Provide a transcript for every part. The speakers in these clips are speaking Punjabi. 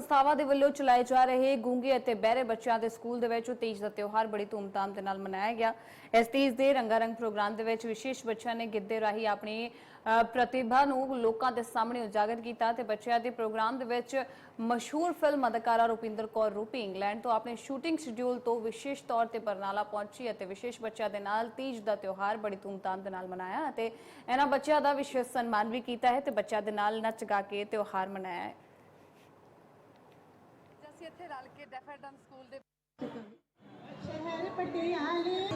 ਸੰਸਥਾਵਾਂ ਦੇ ਵੱਲੋਂ ਚਲਾਏ ਜਾ ਰਹੇ ਗੂੰਗੇ ਅਤੇ ਬਹਿਰੇ ਬੱਚਿਆਂ ਦੇ ਸਕੂਲ ਦੇ ਵਿੱਚ ਤੀਜ ਦਾ ਤਿਉਹਾਰ ਬੜੀ ਧੂਮਧਾਮ ਦੇ ਨਾਲ ਮਨਾਇਆ ਗਿਆ। ਇਸ ਤੀਜ ਦੇ ਰੰਗਾਰੰਗ ਪ੍ਰੋਗਰਾਮ ਦੇ ਵਿੱਚ ਵਿਸ਼ੇਸ਼ ਬੱਚਿਆਂ ਨੇ ਗਿੱਧੇ ਰਾਹੀਂ ਆਪਣੀ ਪ੍ਰਤਿਭਾ ਨੂੰ ਲੋਕਾਂ ਦੇ ਸਾਹਮਣੇ ਉਜਾਗਰ ਕੀਤਾ ਤੇ ਬੱਚਿਆਂ ਦੇ ਪ੍ਰੋਗਰਾਮ ਦੇ ਵਿੱਚ ਮਸ਼ਹੂਰ ਫਿਲਮ ਅਦਾਕਾਰਾ ਰੁਪਿੰਦਰ ਕੌਰ ਰੂਪੀ ਇੰਗਲੈਂਡ ਤੋਂ ਆਪਣੇ ਸ਼ੂਟਿੰਗ ਸ਼ਡਿਊਲ ਤੋਂ ਵਿਸ਼ੇਸ਼ ਤੌਰ ਤੇ ਬਰਨਾਲਾ ਪਹੁੰਚੀ ਅਤੇ ਵਿਸ਼ੇਸ਼ ਬੱਚਿਆਂ ਦੇ ਨਾਲ ਤੀਜ ਦਾ ਤਿਉਹਾਰ ਬੜੀ ਧੂਮਧਾਮ ਦੇ ਨਾਲ ਮਨਾਇਆ ਅਤੇ ਇਹਨਾਂ ਬੱਚਿਆਂ ਦਾ ਵਿਸ਼ੇਸ਼ ਸਨਮਾਨ ਵੀ ਕੀਤਾ ਹੈ ਤੇ ਬੱਚਿਆਂ ਦੇ ਨਾਲ ਨੱਚ ਗਾ ਕੇ ਤਿਉਹਾਰ ਮਨਾਇਆ ਹੈ। ਇੱਥੇ ਰਲ ਕੇ ਡੈਫਰਡਨ ਸਕੂਲ ਦੇ ਸ਼ਹਿਰ ਪਟਿਆਲੇ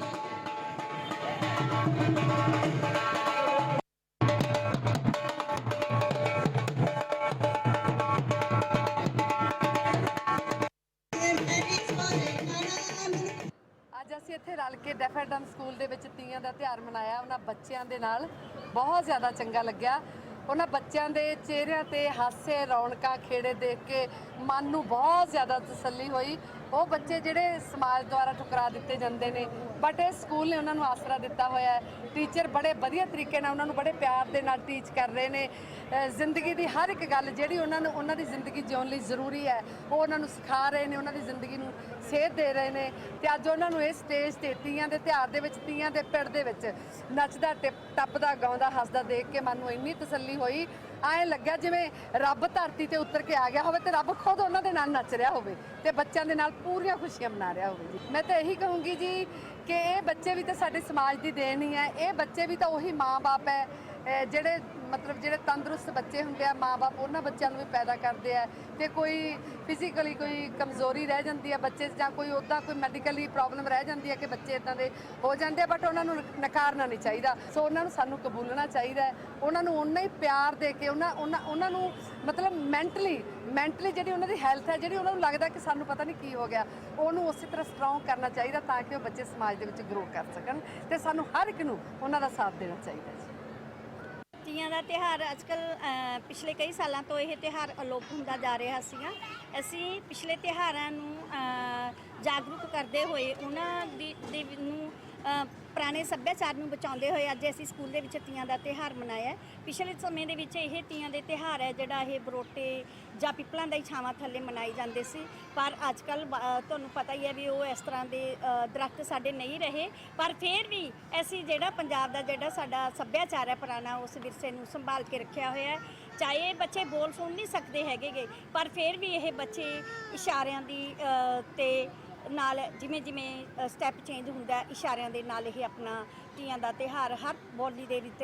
ਅੱਜ ਅਸੀਂ ਇੱਥੇ ਰਲ ਕੇ ਡੈਫਰਡਨ ਸਕੂਲ ਦੇ ਵਿੱਚ ਤੀਆਂ ਦਾ ਤਿਉਹਾਰ ਮਨਾਇਆ, ਉਹਨਾਂ ਬੱਚਿਆਂ ਦੇ ਨਾਲ ਬਹੁਤ ਜ਼ਿਆਦਾ ਚੰਗਾ ਲੱਗਿਆ। ਉਹਨਾਂ ਬੱਚਿਆਂ ਦੇ ਚਿਹਰਿਆਂ ਤੇ ਹਾਸੇ, ਰੌਣਕਾਂ, ਖੇੜੇ ਦੇਖ ਕੇ ਮਨ ਨੂੰ ਬਹੁਤ ਜ਼ਿਆਦਾ ਤਸੱਲੀ ਹੋਈ। ਉਹ ਬੱਚੇ ਜਿਹੜੇ ਸਮਾਜ ਦੁਆਰਾ ਠੁਕਰਾ ਦਿੱਤੇ ਜਾਂਦੇ ਨੇ ਬਟ ਇਹ ਸਕੂਲ ਨੇ ਉਹਨਾਂ ਨੂੰ ਆਸਰਾ ਦਿੱਤਾ ਹੋਇਆ ਹੈ। ਟੀਚਰ ਬੜੇ ਵਧੀਆ ਤਰੀਕੇ ਨਾਲ, ਉਹਨਾਂ ਨੂੰ ਬੜੇ ਪਿਆਰ ਦੇ ਨਾਲ ਟੀਚ ਕਰ ਰਹੇ ਨੇ। ਜ਼ਿੰਦਗੀ ਦੀ ਹਰ ਇੱਕ ਗੱਲ ਜਿਹੜੀ ਉਹਨਾਂ ਨੂੰ, ਉਹਨਾਂ ਦੀ ਜ਼ਿੰਦਗੀ ਜਿਉਣ ਲਈ ਜ਼ਰੂਰੀ ਹੈ, ਉਹ ਉਹਨਾਂ ਨੂੰ ਸਿਖਾ ਰਹੇ ਨੇ, ਉਹਨਾਂ ਦੀ ਜ਼ਿੰਦਗੀ ਨੂੰ ਸੇਧ ਦੇ ਰਹੇ ਨੇ ਤੇ ਅੱਜ ਉਹਨਾਂ ਨੂੰ ਇਹ ਸਟੇਜ ਤੇ ਤੀਆਂ ਦੇ ਤਿਉਹਾਰ ਦੇ ਵਿੱਚ, ਤੀਆਂ ਦੇ ਪਿੜ ਦੇ ਵਿੱਚ ਨੱਚਦਾ, ਟਿਪ- ਟੱਪਦਾ, ਗਾਉਂਦਾ, ਹੱਸਦਾ, ਦੇਖ ਕੇ ਮਨ ਨੂੰ ਇੰਨੀ ਤਸੱਲੀ ਹੋਈ, ਐਂ ਲੱਗਿਆ ਜਿਵੇਂ ਰੱਬ ਧਰਤੀ ਤੇ ਉਤਰ ਕੇ ਆ ਗਿਆ ਹੋਵੇ ਤੇ ਰੱਬ ਖੁਦ ਉਹਨਾਂ ਦੇ ਨਾਲ ਨੱਚ ਰਿਹਾ ਹੋਵੇ ਤੇ ਬੱਚਿਆਂ ਦੇ ਨਾਲ ਪੂਰੀਆਂ ਖੁਸ਼ੀਆਂ ਮਨਾ ਰਿਹਾ ਹੋਵੇ ਜੀ। ਮੈਂ ਤਾਂ ਇਹੀ ਕਹੂੰਗੀ ਜੀ ਕਿ ਇਹ ਬੱਚੇ ਵੀ ਤਾਂ ਸਾਡੇ ਸਮਾਜ ਦੀ ਦੇਣ ਹੀ ਹੈ। ਇਹ ਬੱਚੇ ਵੀ ਤਾਂ ਉਹੀ ਮਾਂ-ਬਾਪ ਹੈ। ਜਿਹੜੇ ਮਤਲਬ ਜਿਹੜੇ ਤੰਦਰੁਸਤ ਬੱਚੇ ਹੁੰਦੇ ਆ ਮਾਪੇ ਉਹਨਾਂ ਬੱਚਿਆਂ ਨੂੰ ਵੀ ਪੈਦਾ ਕਰਦੇ ਆ ਤੇ ਕੋਈ ਫਿਜ਼ੀਕਲੀ ਕੋਈ ਕਮਜ਼ੋਰੀ ਰਹਿ ਜਾਂਦੀ ਹੈ ਬੱਚੇ ਜਾਂ ਕੋਈ ਉਦਾਂ ਕੋਈ ਮੈਡੀਕਲੀ ਪ੍ਰੋਬਲਮ ਰਹਿ ਜਾਂਦੀ ਹੈ ਕਿ ਬੱਚੇ ਇਦਾਂ ਦੇ ਹੋ ਜਾਂਦੇ ਆ ਬਟ ਉਹਨਾਂ ਨੂੰ ਨਕਾਰਨਾ ਨਹੀਂ ਚਾਹੀਦਾ। ਸੋ ਉਹਨਾਂ ਨੂੰ ਸਾਨੂੰ ਕਬੂਲਣਾ ਚਾਹੀਦਾ ਉਹਨਾਂ ਨੂੰ ਉਹਨਾਂ ਹੀ ਪਿਆਰ ਦੇ ਕੇ, ਉਹਨਾਂ ਉਹਨਾਂ ਉਹਨਾਂ ਨੂੰ ਮਤਲਬ ਮੈਂਟਲੀ ਮੈਂਟਲੀ ਜਿਹੜੀ ਉਹਨਾਂ ਦੀ ਹੈਲਥ ਹੈ, ਜਿਹੜੀ ਉਹਨਾਂ ਨੂੰ ਲੱਗਦਾ ਕਿ ਸਾਨੂੰ ਪਤਾ ਨਹੀਂ ਕੀ ਹੋ ਗਿਆ, ਉਹਨੂੰ ਉਸੇ ਤਰ੍ਹਾਂ ਸਟਰੋਂਗ ਕਰਨਾ ਚਾਹੀਦਾ ਤਾਂ ਕਿ ਉਹ ਬੱਚੇ ਸਮਾਜ ਦੇ ਵਿੱਚ ਗਰੋ ਕਰ ਸਕਣ ਤੇ ਸਾਨੂੰ ਹਰ ਇੱਕ ਨੂੰ ਉਹਨਾਂ ਦਾ ਸਾਥ ਦੇਣਾ ਚਾਹੀਦਾ ਜੀ। ਤੀਆਂ ਦਾ ਤਿਹਾਰ ਅੱਜਕੱਲ ਪਿਛਲੇ ਕਈ ਸਾਲਾਂ ਤੋਂ ਇਹ ਤਿਹਾਰ ਅਲੋਪ ਹੁੰਦਾ ਜਾ ਰਿਹਾ ਸੀਗਾ। ਅਸੀਂ ਪਿਛਲੇ ਤਿਹਾਰਾਂ ਨੂੰ ਜਾਗਰੂਕ ਕਰਦੇ ਹੋਏ ਉਹਨਾਂ ਦੀ ਦੀ ਨੂੰ ਪੁਰਾਣੇ ਸੱਭਿਆਚਾਰ ਨੂੰ ਬਚਾਉਂਦੇ ਹੋਏ ਅੱਜ ਅਸੀਂ ਸਕੂਲ ਦੇ ਵਿੱਚ ਤੀਆਂ ਦਾ ਤਿਹਾਰ ਮਨਾਇਆ ਪਿਛਲੇ ਸਮੇਂ ਦੇ ਵਿੱਚ ਇਹ ਤੀਆਂ ਦੇ ਤਿਹਾਰ ਹੈ ਜਿਹੜਾ ਇਹ ਬਰੋਟੇ ਜਾਂ ਪਿੱਪਲਾਂ ਦਾ ਹੀ ਛਾਵਾਂ ਥੱਲੇ ਮਨਾਈ ਜਾਂਦੇ ਸੀ। ਪਰ ਅੱਜ ਅੱਜਕੱਲ ਤੁਹਾਨੂੰ ਪਤਾ ਹੀ ਹੈ ਵੀ ਉਹ ਇਸ ਤਰ੍ਹਾਂ ਦੇ ਅ, ਦਰਖਤ ਸਾਡੇ ਨਹੀਂ ਰਹੇ। ਪਰ ਫਿਰ ਵੀ ਅਸੀਂ ਜਿਹੜਾ ਪੰਜਾਬ ਦਾ ਜਿਹੜਾ ਸਾਡਾ ਸੱਭਿਆਚਾਰ ਹੈ ਪੁਰਾਣਾ ਉਸ ਵਿਰਸੇ ਨੂੰ ਸੰਭਾਲ ਕੇ ਰੱਖਿਆ ਹੋਇਆ ਹੈ। ਚਾਹੇ ਇਹ ਬੱਚੇ ਬੋਲ ਸੁਣ ਨਹੀਂ ਸਕਦੇ ਹੈਗੇਗੇ ਪਰ ਫਿਰ ਵੀ ਇਹ ਬੱਚੇ ਇਸ਼ਾਰਿਆਂ ਦੀ ਅ, ਤੇ ਨਾਲ ਜਿਵੇਂ ਜਿਵੇਂ ਸਟੈਪ ਚੇਂਜ ਹੁੰਦਾ, ਇਸ਼ਾਰਿਆਂ ਦੇ ਨਾਲ ਇਹ ਆਪਣਾ ਤੀਆਂ ਦਾ ਤਿਹਾਰ ਹਰ ਬੋਲੀ ਦੇ ਵਿੱਚ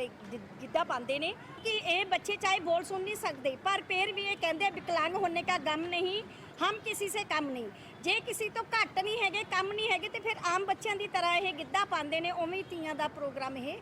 ਗਿੱਧਾ ਪਾਉਂਦੇ ਨੇ। ਕਿ ਇਹ ਬੱਚੇ ਚਾਹੇ ਬੋਲ ਸੁਣ ਨਹੀਂ ਸਕਦੇ, ਪਰ ਫਿਰ ਵੀ ਇਹ ਕਹਿੰਦੇ ਵਿਕਲੰਗ ਹੋਣੇ ਦਾ ਗਮ ਨਹੀਂ, ਹਮ ਕਿਸੇ ਸੇ ਕੰਮ ਨਹੀਂ। ਜੇ ਕਿਸੇ ਤੋਂ ਘੱਟ ਨਹੀਂ ਹੈਗੇ, ਕੰਮ ਨਹੀਂ ਹੈਗੇ, ਤੇ ਫਿਰ ਆਮ ਬੱਚਿਆਂ ਦੀ ਤਰ੍ਹਾਂ ਇਹ ਗਿੱਧਾ ਪਾਉਂਦੇ ਨੇ, ਉਵੇਂ ਹੀ ਤੀਆਂ ਦਾ ਪ੍ਰੋਗਰਾਮ ਇਹ